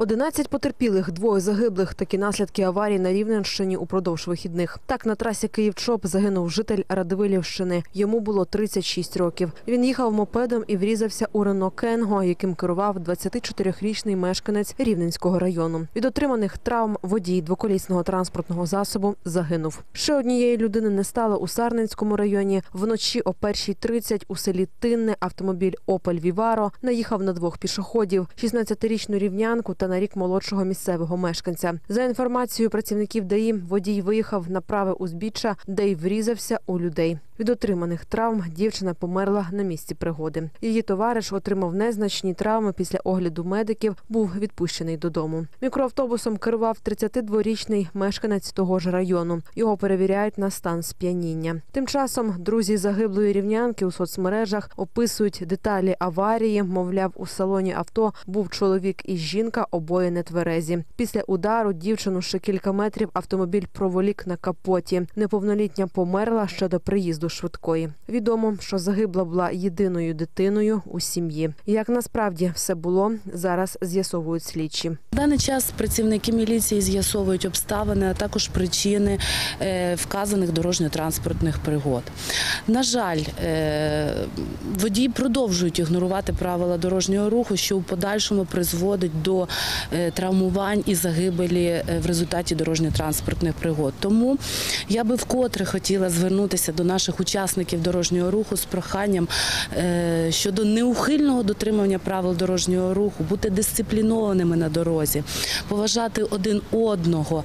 11 потерпілих, двоє загиблих. Такі наслідки аварії на Рівненщині упродовж вихідних. Так на трасі Київ-Чоп загинув житель Радивилівщини. Йому було 36 років. Він їхав мопедом і врізався у Рено Кенго, яким керував 24-річний мешканець Рівненського району. Від отриманих травм водій двоколісного транспортного засобу загинув. Ще однієї людини не стало у Сарненському районі. Вночі о 1.30 у селі Тинне автомобіль Опель Віваро наїхав на двох пішоходів: 16-річну рівнянку та на рік молодшого місцевого мешканця. За інформацією працівників ДАІ, водій виїхав на праве узбіччя, де й врізався у людей. Від отриманих травм дівчина померла на місці пригоди. Її товариш отримав незначні травми після огляду медиків. Був відпущений додому. Мікроавтобусом керував 32-річний мешканець того ж району. Його перевіряють на стан сп'яніння. Тим часом друзі загиблої рівнянки у соцмережах описують деталі аварії. Мовляв, у салоні авто був чоловік і жінка, обоє нетверезі. Після удару дівчину ще кілька метрів автомобіль проволік на капоті. Неповнолітня померла ще до приїзду швидкої. Відомо, що загибла була єдиною дитиною у сім'ї. Як насправді все було, зараз з'ясовують слідчі. В даний час працівники міліції з'ясовують обставини, а також причини е, вказаних дорожньо-транспортних пригод. На жаль, е, водії продовжують ігнорувати правила дорожнього руху, що у подальшому призводить до травмувань і загибелі е, в результаті дорожньо-транспортних пригод. Тому я би вкотре хотіла звернутися до наших учасників дорожнього руху з проханням е, щодо неухильного дотримання правил дорожнього руху, бути дисциплінованими на дорозі, поважати один одного.